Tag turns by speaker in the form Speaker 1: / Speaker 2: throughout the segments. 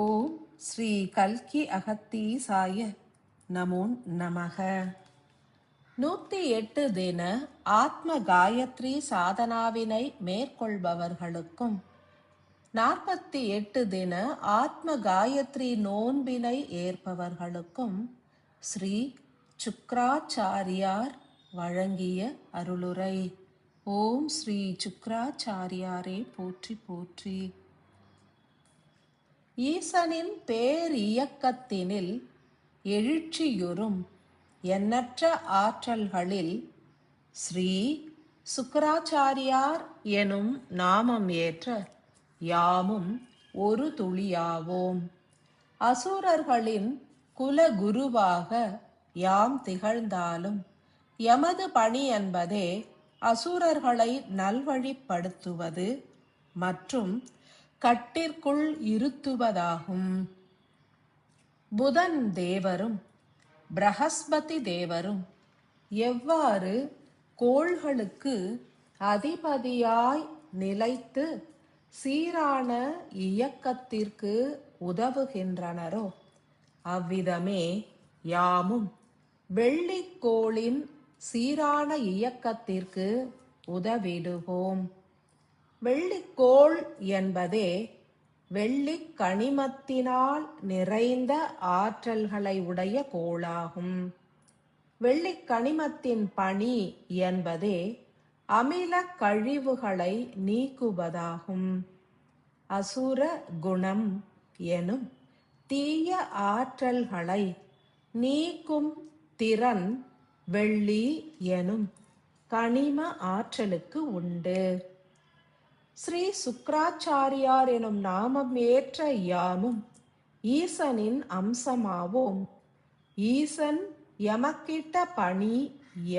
Speaker 1: ஓம் ஸ்ரீ கல்கி அகத்தீசாய நமோ நமக. நூத்தி எட்டு தின ஆத்ம காயத்ரி சாதனாவினை மேற்கொள்பவர்களுக்கும் நாற்பத்தி எட்டு தின ஆத்ம காயத்ரி நோன்பினை ஏற்பவர்களுக்கும் ஸ்ரீ சுக்ராச்சாரியார் வழங்கிய அருளுரை. ஓம் ஸ்ரீ சுக்ராச்சாரியாரே போற்றி போற்றி. ஈசனின் பேரியக்கத்தினில் எழுச்சியுறும் எண்ணற்ற ஆற்றல்களில் ஸ்ரீ சுக்கராச்சாரியார் எனும் நாமம் ஏற்ற யாமும் ஒரு துளியாவோம். அசுரர்களின் குலகுருவாக யாம் திகழ்ந்தாலும் எமது பணி என்பதே அசுரர்களை நல்வழிப்படுத்துவது மற்றும் கட்டிற்குள் இருத்துவதாகும். புதன் தேவரும் பிரகஸ்பதி தேவரும் எவ்வாறு கோள்களுக்கு அதிபதியாய் நிலைத்து சீரான இயக்கத்திற்கு உதவுகின்றனரோ அவ்விதமே யாமும். வெள்ளிக்கோளின் சீரான இயக்கத்திற்கு உதவிடுவோம். வெள்ளிக்கோள் என்பதே வெள்ளி கனிமத்தினால் நிறைந்த ஆற்றல்களை உடைய கோளாகும். வெள்ளி கனிமத்தின் பணி என்பதே அமில கழிவுகளை நீக்குவதாகும். அசுர குணம் எனும் தீய ஆற்றல்களை நீக்கும் திறன் வெள்ளி எனும் கனிம ஆற்றலுக்கு உண்டு. ஸ்ரீ சுக்ராச்சாரியார் எனும் நாமம் ஏற்ற யாமும் ஈசனின் அம்சமாவோம். ஈசன் எமக்கிட்ட பணி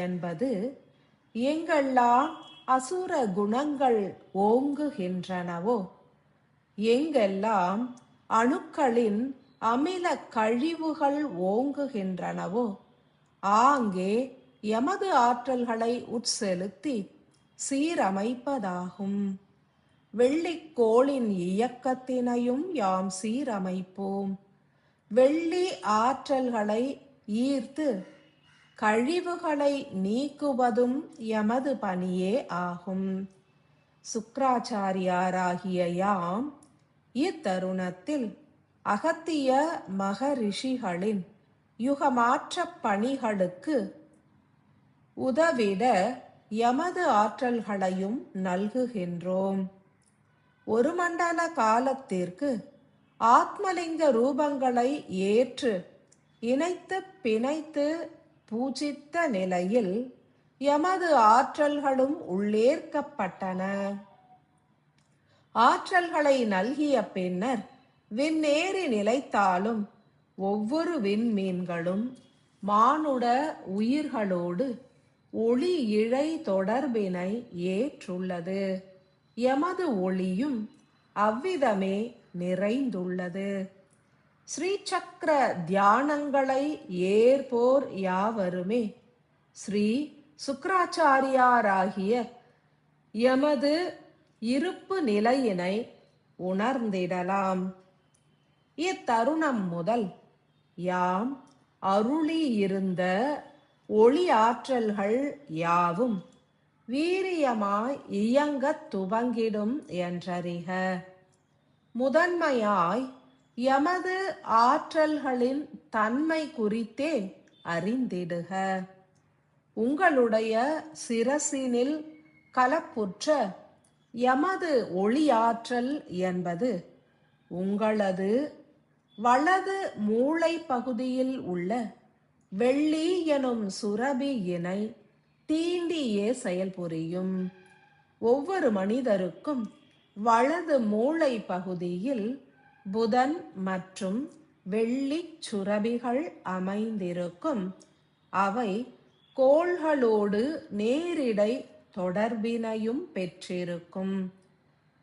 Speaker 1: என்பது எங்கெல்லாம் அசுர குணங்கள் ஓங்குகின்றனவோ எங்கெல்லாம் அணுக்களின் அமில கழிவுகள் ஓங்குகின்றனவோ ஆங்கே எமது ஆற்றல்களை உட்செலுத்தி சீரமைப்பதாகும். வெள்ளிக்கோளின் இயக்கத்தினையும் யாம் சீரமைப்போம். வெள்ளி ஆற்றல்களை ஈர்த்து கழிவுகளை நீக்குவதும் எமது பணியே ஆகும். சுக்ராச்சாரியாராகிய யாம் இத்தருணத்தில் அகத்திய மகரிஷிகளின் யுகமாற்ற பணிகளுக்கு உதவிட எமது ஆற்றல்களையும் நல்குகின்றோம். ஒரு மண்டல காலத்திற்கு ஆத்மலிங்க ரூபங்களை ஏற்று இணைத்து பிணைத்து பூஜித்த நிலையில் எமது ஆற்றல்களும் உள்ளேற்கப்பட்டன. ஆற்றல்களை நல்கிய பின்னர் விண்ணேறி நிலைத்தாலும் ஒவ்வொரு விண்மீன்களும் மானுட உயிர்களோடு ஒளி இழை தொடர்பினை ஏற்றுள்ளது. எமது ஒளியும் அவ்விதமே நிறைந்துள்ளது. ஸ்ரீசக்கர தியானங்களை ஏற்போர் யாவருமே ஸ்ரீ சுக்கராச்சாரியாராகிய எமது இருப்பு நிலையினை உணர்ந்திடலாம். இத்தருணம் முதல் யாம் அருளி இருந்த ஒளி ஆற்றல்கள் யாவும் வீரியமாய் இயங்கத் துவங்கிடும் என்றறிக. முதன்மையாய் எமது ஆற்றல்களின் தன்மை குறித்தே அறிந்திடுக. உங்களுடைய சிரசினில் கலப்புற்ற எமது ஒளியாற்றல் என்பது உங்களது வலது மூளை பகுதியில் உள்ள வெள்ளி எனும் சுரபி இணை தீண்டியே செயல்புரியும் ஒவ்வொரு மனிதருக்கும் வலது மூளை பகுதியில் புதன் மற்றும் வெள்ளி சுரபிகள் அமைந்திருக்கும். அவை கோள்களோடு நேரிடை தொடர்பினையும் பெற்றிருக்கும்.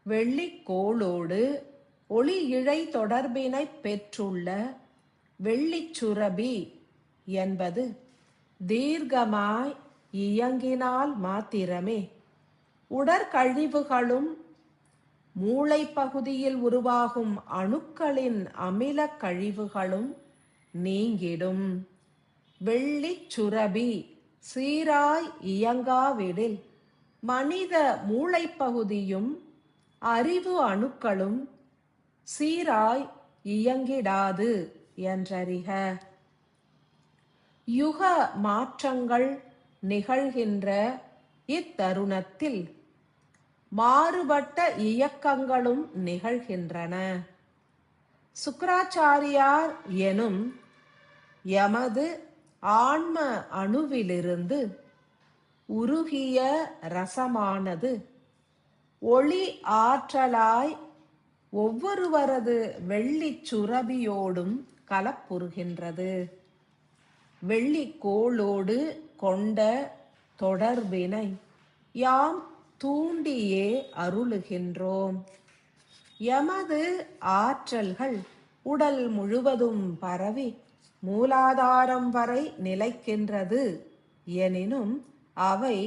Speaker 1: வெள்ளிக்கோளோடு ஒளி இழை தொடர்பினை பெற்றுள்ள வெள்ளிச்சுரபி என்பது தீர்க்கமாய் இயங்கினால் மாத்திரமே. உடற்கழிவுகளும் மூளை பகுதியில் உருவாகும் அணுக்களின் அமில கழிவுகளும் நீங்கிடும். வெள்ளிச் சுரபி சீராய் இயங்காவிடில் மனித மூளைப்பகுதியும் அறிவு அணுக்களும் சீராய் இயங்கிடாது என்றறிக. யுக மாற்றங்கள் நிகழ்கின்ற இத்தருணத்தில் மாறுபட்ட இயக்கங்களும் நிகழ்கின்றன. சுக்கராச்சாரியார் எனும் எமது ஆன்ம அணுவிலிருந்து உருகிய ரசமானது ஒளி ஆற்றலாய் ஒவ்வொருவரது வெள்ளிச் சுரபியோடும் கலப்புறுகின்றது வெள்ளிக்கோளோடு கொண்ட தொடர்பினை யாம் தூண்டியே அருளுகின்றோம். எமது ஆற்றல்கள் உடல் முழுவதும் பரவி மூலாதாரம் வரை நிலைக்கின்றது. எனினும் அவை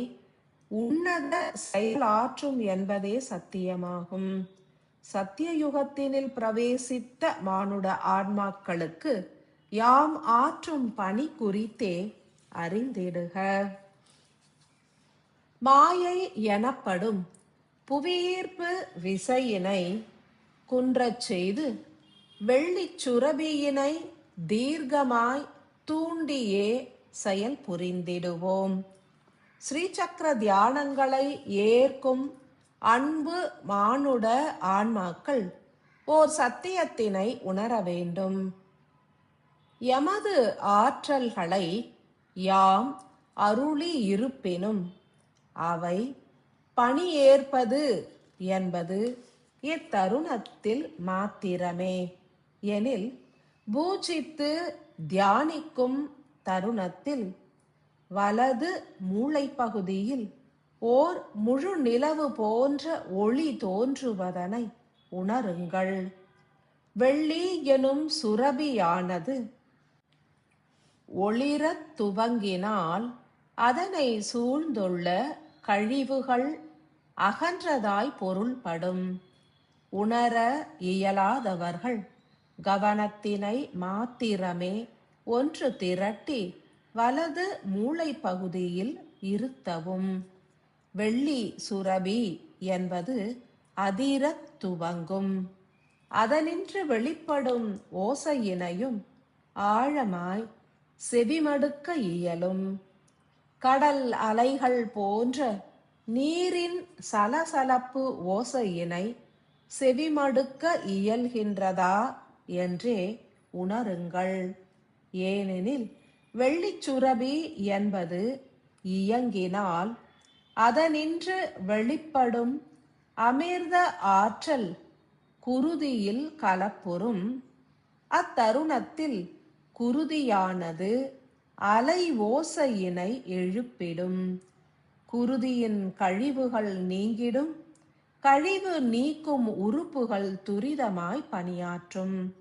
Speaker 1: உன்னத செயலாற்றும் என்பதே சத்தியமாகும். சத்திய யுகத்தினில் பிரவேசித்த மானுட ஆன்மாக்களுக்கு யாம் ஆற்றும் பணி குறித்தே அறிந்திடுக. மாயை எனப்படும் புவியீர்ப்பு விசையினை குன்றச் செய்து வெள்ளிச் சுரபியினை தீர்க்கமாய் தூண்டியே செயல் புரிந்திடுவோம். ஸ்ரீசக்கர தியானங்களை ஏற்கும் அன்பு மானுட ஆன்மாக்கள் ஓர் சத்தியத்தினை உணர வேண்டும். எமது ஆற்றல்களை யாம் அருளி இருப்பினும் அவை பணியேற்பது என்பது இத்தருணத்தில் மாத்திரமே. எனில் பூஜித்து தியானிக்கும் தருணத்தில் வலது மூளைப்பகுதியில் ஓர் முழு நிலவு போன்ற ஒளி தோன்றுவதனை உணருங்கள். வெள்ளி எனும் சுரபியானது ஒளிரத் துவங்கினால் அதனை சூழ்ந்துள்ள கழிவுகள் அகன்றதாய் பொருள்படும். உணர இயலாதவர்கள் கவனத்தினை மாத்திரமே ஒன்று திரட்டி வலது மூளை பகுதியில் இருத்தவும். வெள்ளி சுரபி என்பது அதிரத் துவங்கும். அதனின்று வெளிப்படும் ஓசையினையும் ஆழமாய் செவிமடுக்க இயலும். கடல் அலைகள் போன்ற நீரின் சலசலப்பு ஓசையினை செவிமடுக்க இயல்கின்றதா என்றே உணருங்கள். ஏனெனில் வெள்ளிச்சுரபி என்பது இயங்கினால் அதனின்று வெளிப்படும் அமிர்த ஆற்றல் குருதியில் கலப்புறும் அத்தருணத்தில் குருதியானது அலை ஓசையினை எழுப்பிடும். குருதியின் கழிவுகள் நீங்கிடும். கழிவு நீக்கும் உறுப்புகள் துரிதமாய் பணியாற்றும்.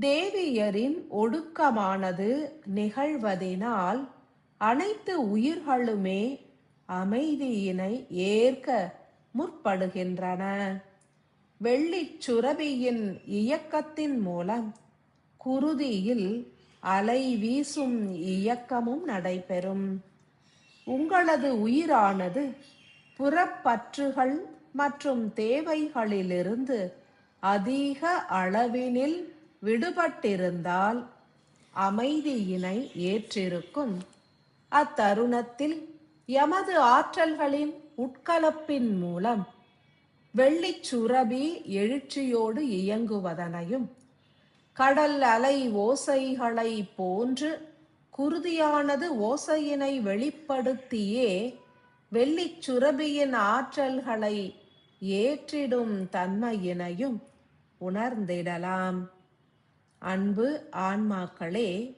Speaker 1: தேவியரின் ஒடுக்கமானது நிகழ்வதினால் அனைத்து உயிர்களுமே அமைதியினை ஏற்க முற்படுகின்றன. வெள்ளிச் சுரபியின் இயக்கத்தின் மூலம் குருதியில் அலை வீசும் இயக்கமும் நடைபெறும். உங்களது உயிரானது புறப்பற்றுகள் மற்றும் தேவைகளிலிருந்து அதிக அளவினில் விடுபட்டிருந்தால் அமைதியினை ஏற்றிருக்கும். அத்தருணத்தில் எமது ஆற்றல்களின் உட்கலப்பின் மூலம் வெள்ளிச் சுரபி எழுச்சியோடு இயங்குவதனையும் கடல் அலை ஓசைகளை போன்று குருதியானது ஓசையினை வெளிப்படுத்தியே வெள்ளிச் சுரபியின் ஆற்றல்களை ஏற்றிடும் தன்மையினையும் உணர்ந்திடலாம். அன்பு ஆன்மாக்களே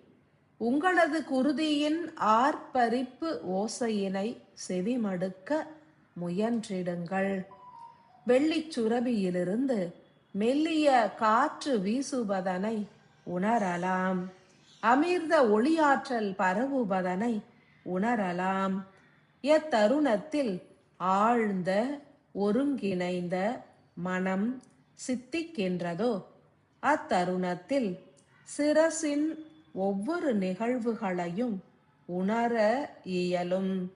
Speaker 1: உங்களது குருதியின் ஆர்ப்பரிப்பு ஓசையினை செவிமடுக்க முயன்றிடுங்கள். வெள்ளிச் சுரபியிலிருந்து மெல்லிய காற்று வீசுவதனை உணரலாம். அமிர்த ஒளியாற்றல் பரவுவதனை உணரலாம். எத்தருணத்தில் ஆழ்ந்த ஒருங்கிணைந்த மனம் சித்திக்கின்றதோ அத்தருணத்தில் சிரசின் ஒவ்வொரு நிகழ்வுகளையும் உணர இயலும்.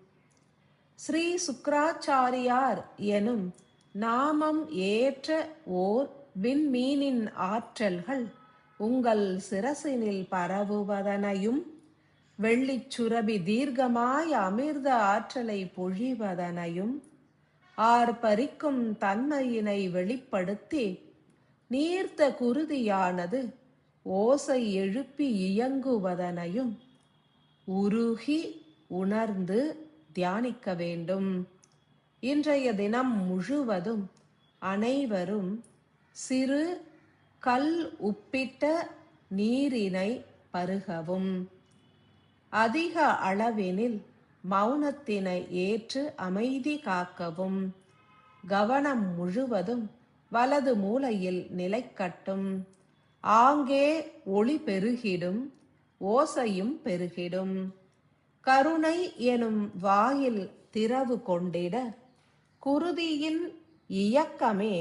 Speaker 1: ஸ்ரீ சுக்ராச்சாரியார் எனும் நாமம் ஏற்ற ஓர் விண்மீனின் ஆற்றல்கள் உங்கள் சிரசினில் பரவுவதனையும் வெள்ளிச் சுரபி தீர்க்கமாய் அமிர்த ஆற்றலை பொழிவதனையும் ஆர்ப்பரிக்கும் தன்மையினை வெளிப்படுத்தி நீர்த்த குருதியானது ஓசை எழுப்பி இயங்குவதனையும் உருகி உணர்ந்து தியானிக்க வேண்டும். இன்றைய தினம் முழுவதும் அனைவரும் சிறு கல் உப்பிட்ட நீரினை பருகவும். அதிக அளவெனில் மௌனத்தினை ஏற்று அமைதி காக்கவும். கவனம் முழுவதும் வலது மூலையில் நிலைக்கட்டும். ஆங்கே ஒளி பெருகிடும் ஓசையும் பெருகிடும். கருணை எனும் வாயில் திறவு கொண்டிட குருதியின் இயக்கமே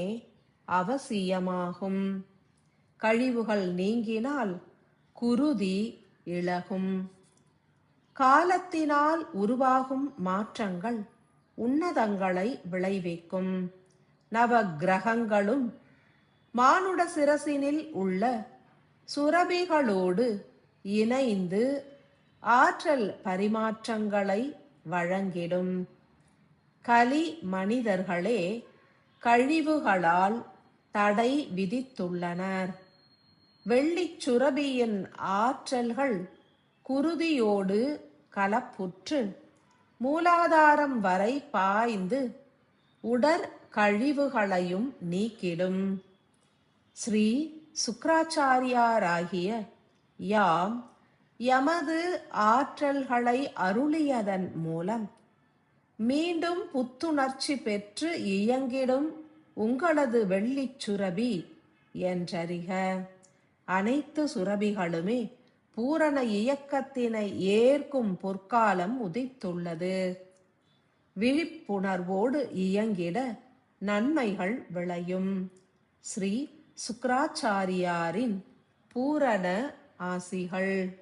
Speaker 1: அவசியமாகும். கழிவுகள் நீங்கினால் குருதி இழகும். காலத்தினால் உருவாகும் மாற்றங்கள் உன்னதங்களை விளைவிக்கும். நவ கிரகங்களும் மானுட சிரசினில் உள்ள சுரபிகளோடு இணைந்து ஆற்றல் பரிமாற்றங்களை வழங்கிடும். கலி மனிதர்களே கழிவுகளால் தடை விதித்துள்ளனர். வெள்ளிச் சுரபியின் ஆற்றல்கள் குருதியோடு கலப்புற்று மூலாதாரம் வரை பாய்ந்து உடற் கழிவுகளையும் நீக்கிடும். ஸ்ரீ சுக்ராச்சாரியாராகிய யாம் எமது ஆற்றல்களை அருளியதன் மூலம் மீண்டும் புத்துணர்ச்சி பெற்று இயங்கிடும் உங்களது வெள்ளிச் சுரபி என்றறிக. அனைத்து சுரபிகளுமே பூரண இயக்கத்தினை ஏற்கும் பொற்காலம் உதித்துள்ளது. விழிப்புணர்வோடு இயங்கிட நன்மைகள் விளையும். ஸ்ரீ சுக்ராச்சாரியாரின் பூரண ஆசிகள்.